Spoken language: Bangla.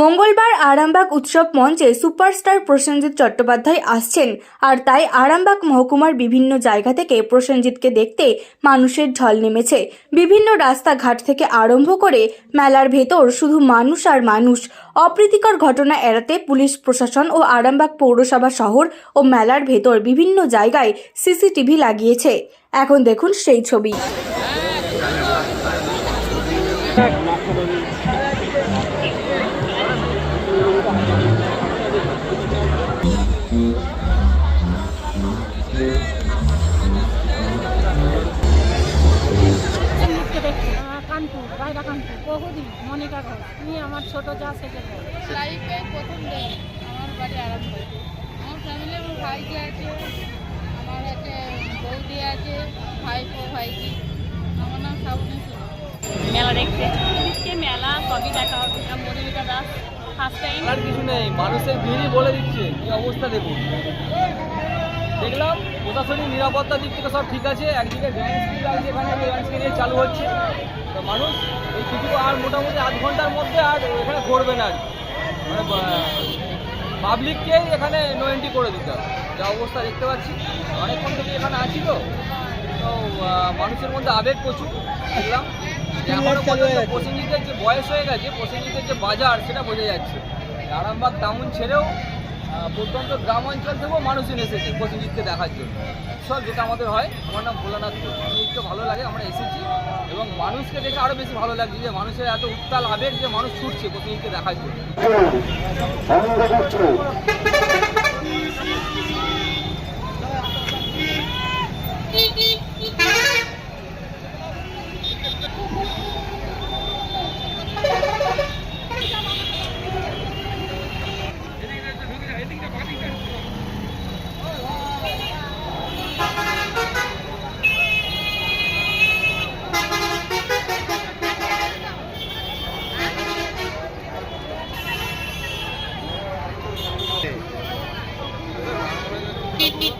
মঙ্গলবার আরামবাগ উৎসব মঞ্চে সুপারস্টার প্রসেনজিৎ চট্টোপাধ্যায় আসছেন। আর তাই আরামবাগ মহকুমার বিভিন্ন জায়গা থেকে প্রসেনজিৎকে দেখতে মানুষের ঢল নেমেছে। বিভিন্ন রাস্তাঘাট থেকে আরম্ভ করে মেলার ভেতর শুধু মানুষ আর মানুষ। অপ্রীতিকর ঘটনা এড়াতে পুলিশ, প্রশাসন ও আরামবাগ পৌরসভা শহর ও মেলার ভেতর বিভিন্ন জায়গায় সিসিটিভি লাগিয়েছে। এখন দেখুন সেই ছবি। কানপুর বাইরা কানপুর বহুদিন মনিকা ঘোষ তুমি আমার ছোট যা সেজে লাইফে প্রথম দিন আমার বাড়ি আরাম করে আমার ফ্যামিলি আমার ভাইজি আছে আমার একটা বৌদি আছে ভাইপো ভাইজি। আমার নাম শ্রাবণী সুর মেলা দেখতে। আজকে মেলা সবই দেখা হবে। মনিকা দাস ফার্স্ট টাইম আর কিছু নেই মানুষের ভিড়ই বলে দিচ্ছে। কি অবস্থা দেখুন। দেখলাম প্রশাসনিক নিরাপত্তার দিক থেকে সব ঠিক আছে। একদিকে ভ্যান স্ক্রিন লাগছে এখানে ভ্যান স্ক্রিন চালু হচ্ছে। তো মানুষ এই কিছু আর মোটামুটি আধ ঘণ্টার মধ্যে আর এখানে ঘুরবে না মানে পাবলিককেই এখানে নো এন্ট্রি করে দিতে হবে। যা অবস্থা দেখতে পাচ্ছি। অনেকক্ষণ থেকে এখানে আছি তো। তো মানুষের মধ্যে আবেগ প্রচুর দেখলাম। পর্যন্ত প্রসেনজিতের যে বয়স হয়ে গেছে প্রসেনজিতের যে বাজার সেটা বোঝা যাচ্ছে। আরামবাগ টাউন ছেড়েও প্রত্যন্ত গ্রাম অঞ্চল থেকেও মানুষ এসেছে প্রসেনজিৎকে দেখার জন্য। সব যেটা আমাদের হয়, আমার নাম ভোলানাথ। প্রসেনজিৎকে ভালো লাগে, আমরা এসেছি এবং মানুষকে দেখে আরও বেশি ভালো লাগছে যে মানুষের এত উত্তাল আবেগ যে মানুষ ছুটছে প্রসেনজিৎকে দেখার জন্য। Beep, beep, beep.